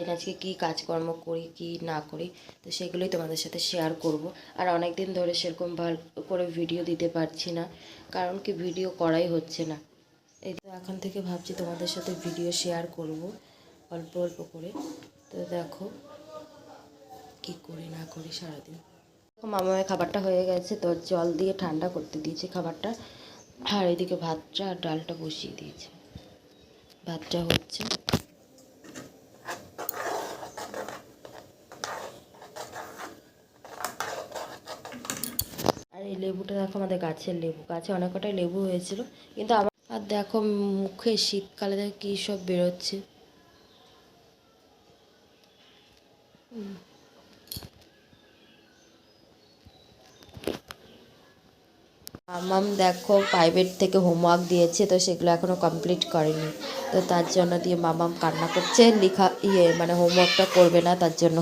সারাদিন আজকে কী কাজকর্ম করি, কি না করি, তো সেগুলোই তোমাদের সাথে শেয়ার করব। আর অনেক দিন ধরে সেরকম ভালো করে ভিডিও দিতে পারছি না, কারণ কি ভিডিও করাই হচ্ছে না। এই তো এখন থেকে ভাবছি তোমাদের সাথে ভিডিও শেয়ার করব, অল্প অল্প করে। তো দেখো কি করি, না করি সারাদিন। মামামের খাবারটা হয়ে গেছে, তো জল দিয়ে ঠান্ডা করতে দিয়েছি খাবারটা। আর এদিকে ভাতটা আর ডালটা বসিয়ে দিয়েছি। ভাতটা হচ্ছে আর এই লেবুটা দেখো আমাদের গাছের লেবু, গাছে অনেক কটাই লেবু হয়েছিল, কিন্তু আমার আর দেখো মুখে শীতকালে কী সব বেরোচ্ছে। মামাম দেখো প্রাইভেট থেকে হোমওয়ার্ক দিয়েছে, তো সেগুলো এখনও কমপ্লিট করেনি। তো তার জন্য দিয়ে মামাম কান্না করছে, লেখা ইয়ে মানে হোমওয়ার্কটা করবে না তার জন্য।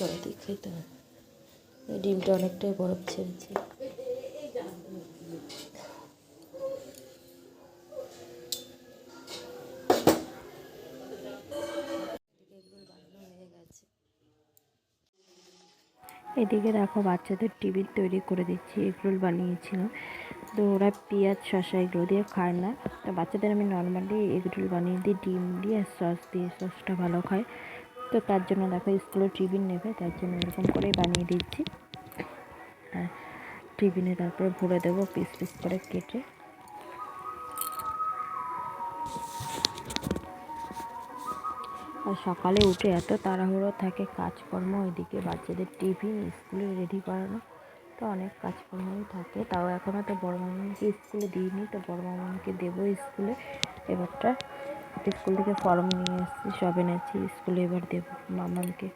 চলো দেখাই তো। ডিমটা অনেকটাই বরফ ছেড়েছে। এদিকে দেখো, বাচ্চাদের টিফিন তৈরি করে দিচ্ছি, এগরোল বানিয়েছিল। তো ওরা পেঁয়াজ, শসা এগুলো দিয়ে খায় না। তো বাচ্চাদের আমি নর্মালি এগরোল বানিয়ে দিই, ডিম দিয়ে আর সস দিয়ে, সসটা ভালো খায়। তো তার জন্য দেখো স্কুলে টিফিন নেবে, তার জন্য এরকম করেই বানিয়ে দিচ্ছি। আর টিফিনে তারপরে ভরে দেবো পিস পিস করে কেটে। আর সকালে উঠে এত তাড়াহুড়ো থাকে, কাজকর্ম এদিকে বাচ্চাদের টিফিন, স্কুলে রেডি করানো, তো অনেক কাজকর্মই থাকে। তাও এখনও তো বড় মামাকে স্কুলে দিইনি, তো বড় মামাকে দেবো স্কুলে। এবারটা স্কুল থেকে ফর্ম নিয়ে এসেছি সব এনেছি স্কুলে এবার দেবো মামাকে।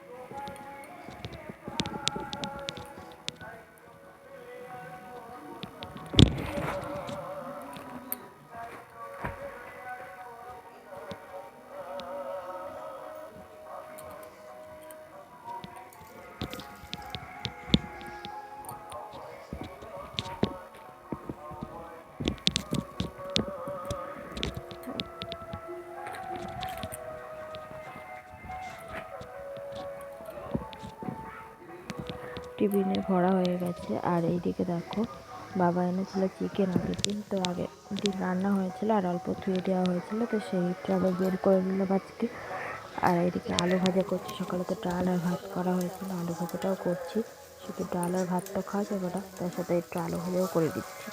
টিফিনে ভরা হয়ে গেছে। আর এইদিকে দেখো, বাবা এনেছিল চিকেন আগের দিন তো আগে দিন রান্না হয়েছিল আর অল্প ধুয়ে দেওয়া হয়েছিল, তো সেইটা আবার বের করে নিলাম আজকে। আর এইদিকে আলু ভাজা করছি। সকালে তো ডাল আর ভাত করা হয়েছিল, আলু ভাজাটাও করছি। শুধু ডাল আর ভাতটা খাওয়া যাবে না, তার সাথে একটু আলু ভাজাও করে দিচ্ছি।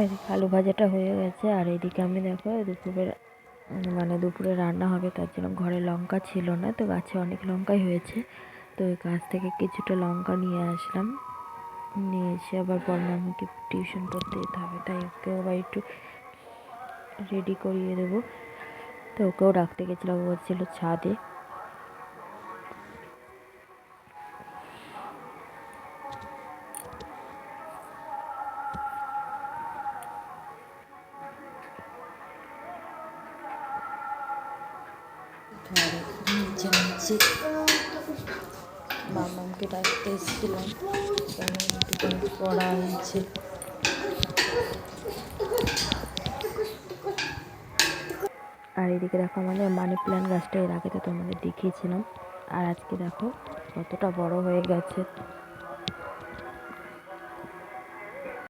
এদিকে আলু ভাজাটা হয়ে গেছে, আর এদিকে আমি দেখো দুপুরে মানে দুপুরে রান্না হবে, তার জন্য ঘরে লঙ্কা ছিল না, তো গাছে অনেক লঙ্কাই হয়েছে। তো ওই গাছ থেকে কিছুটা লঙ্কা নিয়ে আসলাম। নিয়ে এসে আবার বর্ণামীকে টিউশন পড়তে যেতে হবে, তাই ওকেও আবার একটু রেডি করিয়ে দেবো। তো ওকেও ডাকতে ও ছিল ছাদে। আর নিচে নিচে মামামকে ডাকতে এসেছিলাম। কেন পড়া হয়েছে আর এদিকে দেখো আমাদের মানি প্ল্যান্ট গাছটা এর আগে তো তোমাদের দেখিয়েছিলাম। আর আজকে দেখো কতটা বড় হয়ে গেছে।